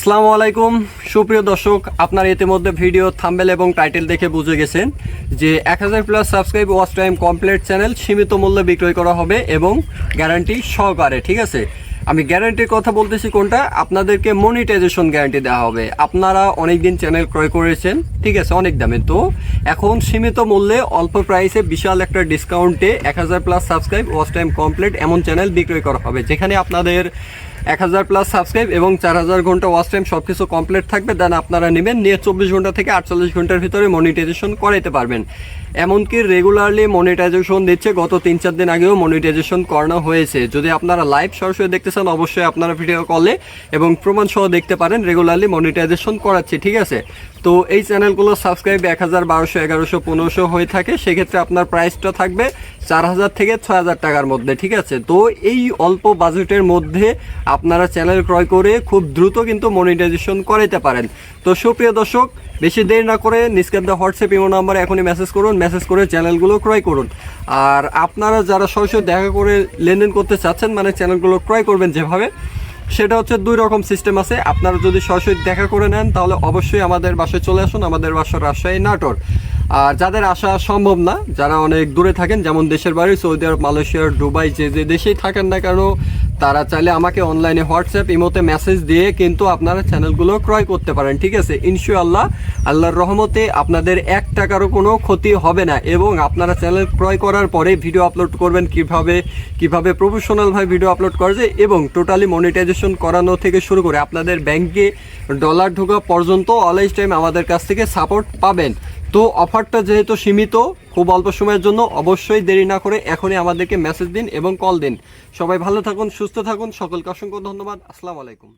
আসসালামু আলাইকুম। সুপ্রিয় দর্শক, আপনারা ইতিমধ্যে ভিডিও, থাম্বেল এবং টাইটেল দেখে বুঝে গেছেন যে এক হাজার plus subscribe watch time complete channel সীমিত মূল্যে বিক্রয় করা হবে এবং গ্যারান্টি সহকারে, ঠিক আছে? আমি গ্যারান্টির কথা বলতেছি কোনটা? আপনাদেরকে মনিটাইজেশন গ্যারান্টি দেওয়া হবে। আপনারা অনেক দিন চ্যানেল ক্রয় করেছেন, ঠিক আছে, অনেক দামে। তো এখন সীমিত মূল্যে অল্প প্রাইসে বিশাল একটা ডিসকাউন্টে এক হাজার plus subscribe watch time complete এমন চ্যানেল বিক্রয় করা হবে, যেখানে আপনাদের এক হাজার প্লাস সাবস্ক্রাইব এবং চার হাজার ঘণ্টা ওয়াচ টাইম সব কিছু কমপ্লিট থাকবে দেন আপনারা নেবেন, নিয়ে চব্বিশ ঘণ্টা থেকে আটচল্লিশ ঘণ্টার ভিতরে মনিটাইজেশন করাইতে পারবেন। এমনকি রেগুলারলি মনিটাইজেশন দিচ্ছে, গত তিন চার দিন আগেও মনিটাইজেশন করানো হয়েছে। যদি আপনারা লাইভ সরাসরি দেখতে চান, অবশ্যই আপনারা ভিডিও কলে এবং প্রমাণ সহ দেখতে পারেন রেগুলারলি মনিটাইজেশন করাচ্ছে, ঠিক আছে? তো এই চ্যানেলগুলো সাবস্ক্রাইব এক হাজার বারোশো, এগারোশো, পনেরোশো হয়ে থাকে, সেক্ষেত্রে আপনার প্রাইসটা থাকবে চার হাজার থেকে ছয় হাজার টাকার মধ্যে, ঠিক আছে? তো এই অল্প বাজেটের মধ্যে আপনারা চ্যানেল ক্রয় করে খুব দ্রুত কিন্তু মনিটাইজেশন করাইতে পারেন। তো সুপ্রিয় দর্শক, বেশি দেরি না করে নিষ্কান্ত হোয়াটসঅ্যাপ, ইমো নাম্বারে এখনই মেসেজ করুন মেসেজ করে চ্যানেলগুলো ক্রয় করুন। আর আপনারা যারা সরাসরি দেখা করে লেনদেন করতে চাচ্ছেন মানে চ্যানেলগুলো ক্রয় করবেন যেভাবে সেটা হচ্ছে দুই রকম সিস্টেম আছে। আপনারা যদি সরাসরি দেখা করে নেন, তাহলে অবশ্যই আমাদের বাসায় চলে আসুন, আমাদের বাসা রাজশাহী নাটোর। আর যাদের আসা সম্ভব না, যারা অনেক দূরে থাকেন, যেমন দেশের বাড়ি সৌদি আরব মালয়েশিয়ার দুবাই, যে যে দেশেই থাকেন না কেন তারা চাইলে আমাকে অনলাইনে হোয়াটসঅ্যাপ ইমোতে মেসেজ দিয়ে কিন্তু আপনারা চ্যানেলগুলো ক্রয় করতে পারেন, ঠিক আছে? ইনশাআল্লাহ, আল্লাহর রহমতে আপনাদের এক টাকারও কোনো ক্ষতি হবে না এবং আপনারা চ্যানেল ক্রয় করার পরে ভিডিও আপলোড করবেন কীভাবে কীভাবে প্রফেশনালভাবে ভিডিও আপলোড করা যায় এবং টোটালি মনিটাইজেশন করানো থেকে শুরু করে আপনাদের ব্যাংকে ডলার ঢোকা পর্যন্ত অলওয়েজ টাইম আমাদের কাছ থেকে সাপোর্ট পাবেন। তো অফারটা যেহেতু সীমিত, খুব অল্প সময়ের জন্য অবশ্যই দেরি না করে এখনই আমাদেরকে মেসেজ দিন এবং কল দিন। সবাই ভালো থাকুন, সুস্থ থাকুন, সকলকে অসংখ্য ধন্যবাদ। আসসালামু আলাইকুম।